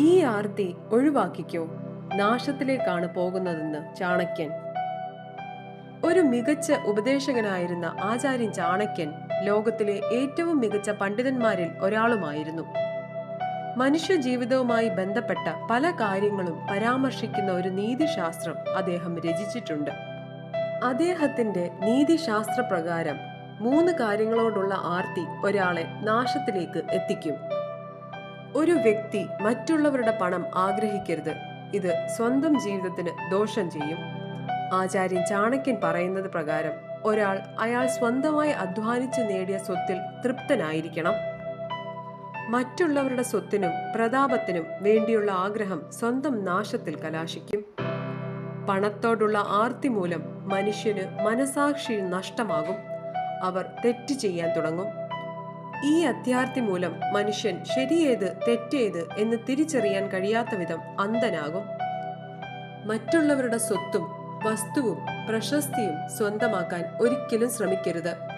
ഈ ആർത്തി ഒഴിവാക്കിക്കോ. നാശത്തിലേക്കാണ് പോകുന്നതെന്ന് ചാണക്യൻ. ഒരു മികച്ച ഉപദേശകനായിരുന്ന ആചാര്യൻ ചാണക്യൻ ലോകത്തിലെ ഏറ്റവും മികച്ച പണ്ഡിതന്മാരിൽ ഒരാളുമായിരുന്നു. മനുഷ്യ ജീവിതവുമായി ബന്ധപ്പെട്ട പല കാര്യങ്ങളും പരാമർശിക്കുന്ന ഒരു നീതിശാസ്ത്രം അദ്ദേഹം രചിച്ചിട്ടുണ്ട്. അദ്ദേഹത്തിന്റെ നീതിശാസ്ത്ര പ്രകാരം മൂന്ന് കാര്യങ്ങളോടുള്ള ആർത്തി ഒരാളെ നാശത്തിലേക്ക് എത്തിക്കും. ഒരു വ്യക്തി മറ്റുള്ളവരുടെ പണം ആഗ്രഹിക്കരുത്. ഇത് സ്വന്തം ജീവിതത്തിന് ദോഷം ചെയ്യും. ആചാര്യൻ ചാണക്യൻ പറയുന്നത് പ്രകാരം ഒരാൾ അയാൾ സ്വന്തമായി അധ്വാനിച്ച് നേടിയ സ്വത്തിൽ തൃപ്തനായിരിക്കണം. മറ്റുള്ളവരുടെ സ്വത്തിനും പ്രതാപത്തിനും വേണ്ടിയുള്ള ആഗ്രഹം സ്വന്തം നാശത്തിൽ കലാശിക്കും. പണത്തോടുള്ള ആർത്തി മൂലം മനുഷ്യന് മനസാക്ഷി നഷ്ടമാകും. അവർ തെറ്റ് ചെയ്യാൻ തുടങ്ങും. ഈ അത്യാർത്തി മൂലം മനുഷ്യൻ ശരിയേത് തെറ്റേത് എന്ന് തിരിച്ചറിയാൻ കഴിയാത്ത വിധം അന്ധനാകും. മറ്റുള്ളവരുടെ സ്വത്തും വസ്തുവും പ്രശസ്തിയും സ്വന്തമാക്കാൻ ഒരിക്കലും ശ്രമിക്കരുത്.